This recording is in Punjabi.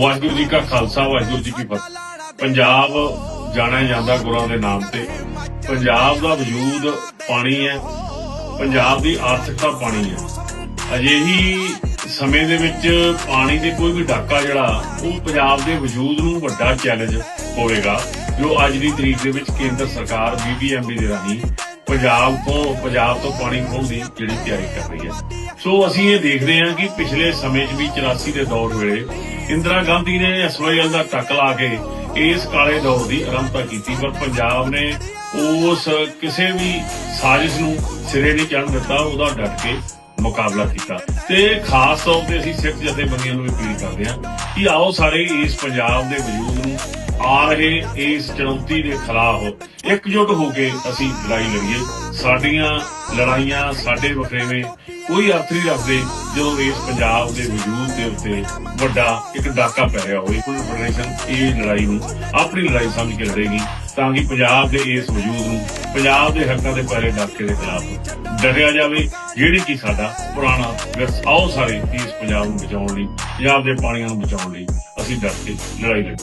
ਵਾਹਿਗੁਰੂ ਜੀ ਕਾ ਖਾਲਸਾ, ਵਾਹਿਗੁਰੂ ਜੀ ਕੀ ਫਤਿਹ। ਪੰਜਾਬ ਜਾਣਿਆ ਜਾਂਦਾ ਗੁਰਾਂ ਦੇ ਨਾਮ ਤੇ। ਪੰਜਾਬ ਦਾ ਵਜੂਦ ਪਾਣੀ ਹੈ। ਪੰਜਾਬ ਦੀ ਆਰਥਿਕਤਾ ਪਾਣੀ ਹੈ। ਅਜਿਹੀ ਸਮੇਂ ਦੇ ਵਿੱਚ ਪਾਣੀ ਦੇ ਕੋਈ ਵੀ ਡਾਕਾ ਜਿਹੜਾ, ਉਹ ਪੰਜਾਬ ਦੇ ਵਜੂਦ ਨੂੰ ਵੱਡਾ ਚੈਲੰਜ ਹੋਵੇਗਾ, ਜੋ ਅੱਜ ਦੀ ਤਰੀਕ ਦੇ ਵਿੱਚ ਕੇਂਦਰ ਸਰਕਾਰ ਬੀਬੀਐਮਬੀ ਦੇ ਰਾਹੀਂ ਪੰਜਾਬ ਤੋਂ ਪੰਜਾਬ ਤੋਂ ਪਾਣੀ ਖੋਣ ਦੀ ਜਿਹੜੀ ਤਿਆਰੀ ਕਰ ਰਹੀ ਹੈ। ਸੋ ਅਸੀਂ ਇਹ ਦੇਖਦੇ ਹਾਂ ਕਿ ਪਿਛਲੇ ਸਮੇਂ 'ਚ ਵੀ 84 ਦੇ ਦੌਰ ਵੇਲੇ ਇੰਦਰਾ ਗਾਂਧੀ ਨੇ ਐਸਵਾਈਐਲ ਦਾ ਟੱਕ ਲਾ ਕੇ ਇਸ ਕਾਲੇ ਦੌਰ ਦੀ ਆਰੰਭਤਾ ਕੀਤੀ, ਪਰ ਪੰਜਾਬ ਨੇ ਉਸ ਕਿਸੇ ਵੀ ਸਾਜ਼ਿਸ਼ ਨੂੰ ਸਿਰੇ ਨਹੀਂ ਚੜ੍ਹਨ ਦਿੱਤਾ, ਉਹਦਾ ਡਟ ਕੇ ਮੁਕਾਬਲਾ ਕੀਤਾ। ਤੇ ਖਾਸ ਤੌਰ ਤੇ ਅਸੀਂ ਸਿੱਖ ਜਥੇਬੰਦੀਆਂ ਨੂੰ ਅਪੀਲ ਕਰਦੇ ਹਾਂ ਕਿ ਆਓ ਸਾਰੇ ਇਸ ਪੰਜਾਬ ਦੇ ਵਜੂਦ ਨੂੰ ਆ ਰਹੇ ਇਸ ਚੁਣੌਤੀ ਦੇ ਖਿਲਾਫ ਇਕਜੁੱਟ ਹੋ ਕੇ ਅਸੀਂ ਲੜਾਈ ਲੜੀਏ। ਸਾਡੀਆਂ ਲੜਾਈਆਂ ਸਾਡੇ ਵਖਰੇਵੇਂ ਕੋਈ ਅਰਥ ਨਹੀਂ ਰੱਖਦੇ ਜਦੋਂ ਇਸ ਪੰਜਾਬ ਦੇ ਵਜੂਦ ਦੇ ਉੱਤੇ ਵੱਡਾ ਇੱਕ ਡਾਕਾ ਪੈ ਰਿਹਾ ਹੋਵੇ। ਕੋਈ ਫੈਡਰੇਸ਼ਨ ਇਹ ਲੜਾਈ ਨੂੰ ਆਪਣੀ ਲੜਾਈ ਸਮਝ ਕੇ ਲੜੇਗੀ ਤਾਂ ਕਿ ਪੰਜਾਬ ਦੇ ਇਸ ਵਜੂਦ ਨੂੰ, ਪੰਜਾਬ ਦੇ ਹੱਕਾਂ ਦੇ ਪਹਿਲੇ ਡਾਕੇ ਦੇ ਖਿਲਾਫ ਡਟਿਆ ਜਾਵੇ, ਜਿਹੜੀ ਕਿ ਸਾਡਾ ਪੁਰਾਣਾ ਵਿਰਸਾ ਆਓ ਸਾਰੇ ਇਸ ਪੰਜਾਬ ਨੂੰ ਬਚਾਉਣ ਲਈ, ਪੰਜਾਬ ਦੇ ਪਾਣੀਆਂ ਨੂੰ ਬਚਾਉਣ ਲਈ ਅਸੀਂ ਡਟ ਕੇ ਲੜਾਈ ਲੜੀ